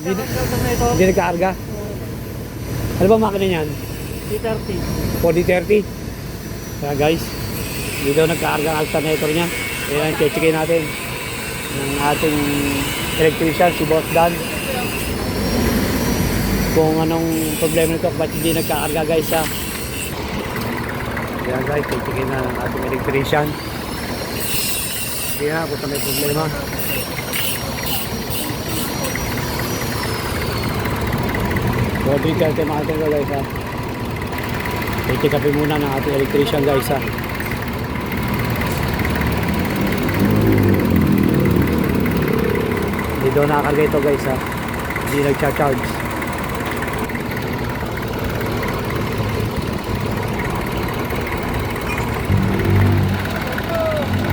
Hindi, hindi nagkakarga? Ano ba makina niyan? T30. 4030. Kaya guys, dito nagkakarga ang alternator niya. Kaya check-checkin natin ng ating electrician, si Boss Dan. Kung anong problema nito, ba't hindi nagkakarga guys ha. Kaya guys, check-checkin na ng ating electrician. Kaya kung may problema. Body care kayo mga ito guys ha. I-check upin muna ng ating electrician guys ha. Hindi daw nakakarga ito guys ha. Hindi nag-charge.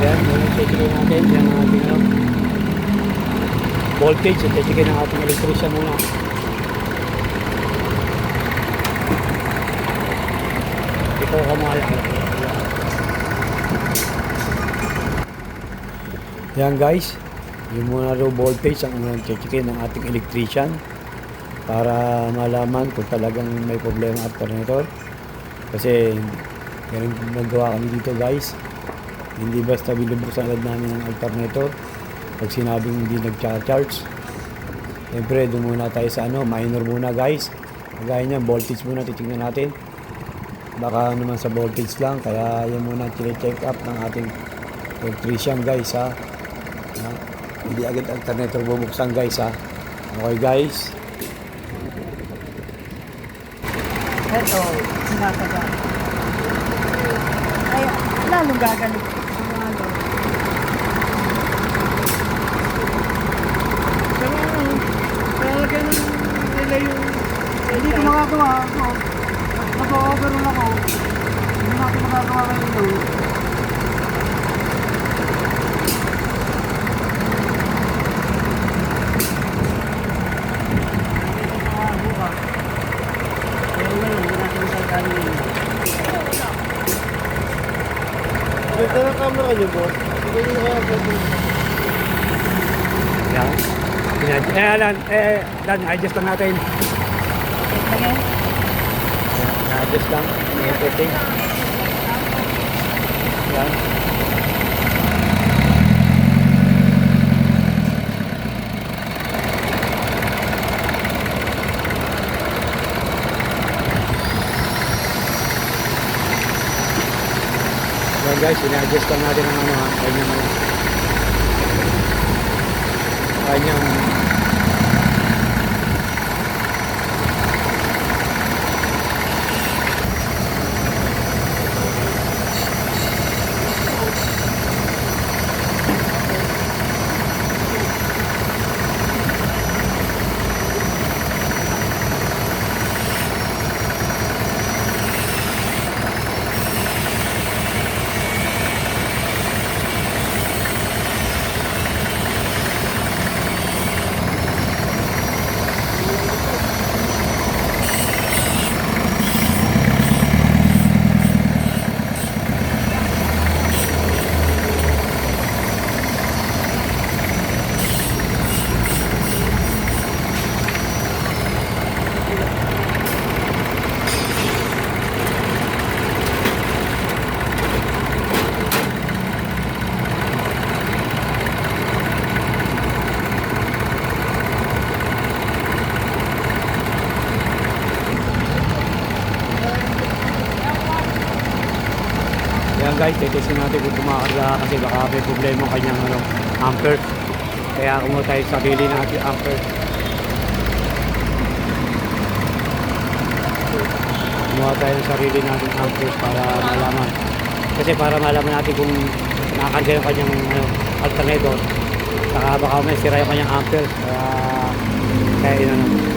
Yan, muna i-checkin natin. Yan ang ating ano, voltage. I-checkin ng ating electrician muna. Ako mahal. Yan guys, yung muna raw voltage ang unang checkin ng ating electrician para malaman kung talagang may problema at alternator. Kasi ganun nagawa kami dito guys. Hindi basta binubuksan agad namin ang alternator pag sinabing hindi nag-charge. Siyempre, doon muna tayo sa ano, minor muna guys. Kagaya niya, voltage muna titignan natin. Baka naman sa voltage lang, kaya yan muna check up ng ating electrician guys ha. ha? Hindi agad alternator bubuksan guys ha. Okay guys. Ito, sinataga. Ay, lalong gagalit. Ano, talaga nang nila yung... Hindi ko Nag-overrun ako. Hindi natin magagawa ngayon ito. Ito na camera niyo, boss. Ito yung kaya Yan. Yan. Eh, Alan, eh, Dan, adjust lang natin. Yan, adjust lang. May setting. Yan. Yan guys, ina-adjust lang natin ang ano ha, kanyang. Kanyang guys, titisin natin kung kumakarga kasi baka may problema ang kanyang ano, ampere. Kaya kumuha tayo sa sarili natin ampere. Kumuha tayo ng sarili natin ampere para malaman. Kasi para malaman natin kung nakakarga yung kanyang ano, alternator. Saka baka may sira yung kanyang ampere. Kaya, kaya yun ano.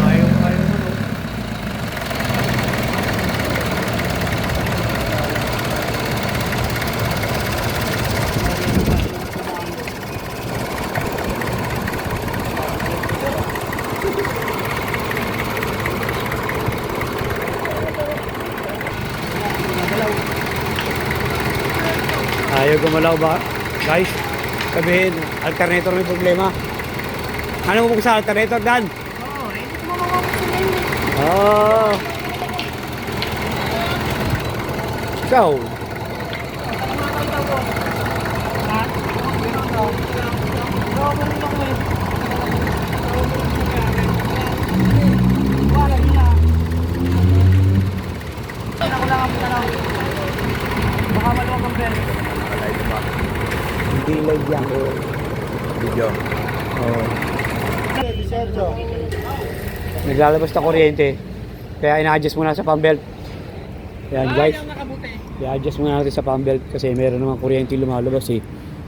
Ayaw, ayaw ano. Ayaw gumalaw ba? Guys, sabihin, alternator may problema. Ano mo sa alternator, Dan? Oo, eh, yun. Oh. So, Ha? Oo, ganun ako eh. Wala, yun na. Kailan ko lang ang tanong. Baka maluwag ang bell. Live yan. Video. Oh. Sergio. Naglalabas na kuryente. Kaya ina-adjust muna sa pambelt. Yan guys. I-adjust muna natin sa pambelt kasi meron naman kuryente lumalabas eh.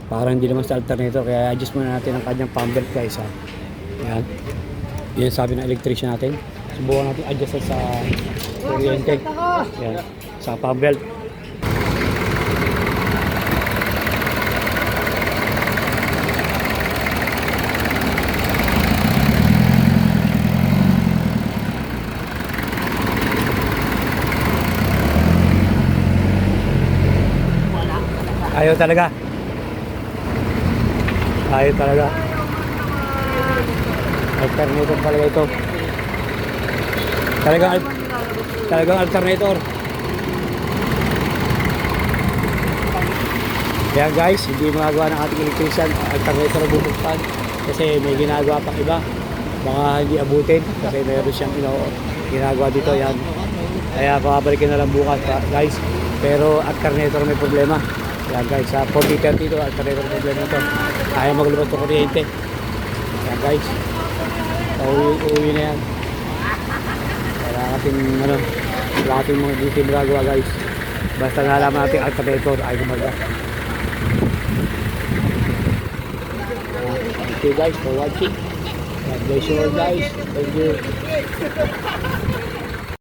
Parang hindi naman sa alternator kaya adjust muna natin ang kanyang pambelt guys ha. Yan. Yan sabi ng electrician natin. Subukan natin adjust sa kuryente. Yan. Sa pambelt. Ayaw talaga. Ayaw talaga. Alternator talaga ito. Talagang, al- talagang alternator. Kaya guys, hindi magagawa ng ating electrician, alternator ang bubuksan. Kasi may ginagawa pang iba. Baka hindi abutin kasi meron siyang ino, ginagawa dito. Yan. Kaya pabalikin na lang bukas guys. Pero alternator may problema. Yan guys, sa 4030 ito, alternator may problema ito. Ayaw maglabas ng kuryente. Yan guys. Uwi, uwi na yan. Wala kasing ano, wala kasing mga duty magagawa guys. Basta nalaman natin alternator ay gumagawa. Thank you guys for watching. God bless you all guys. Thank you.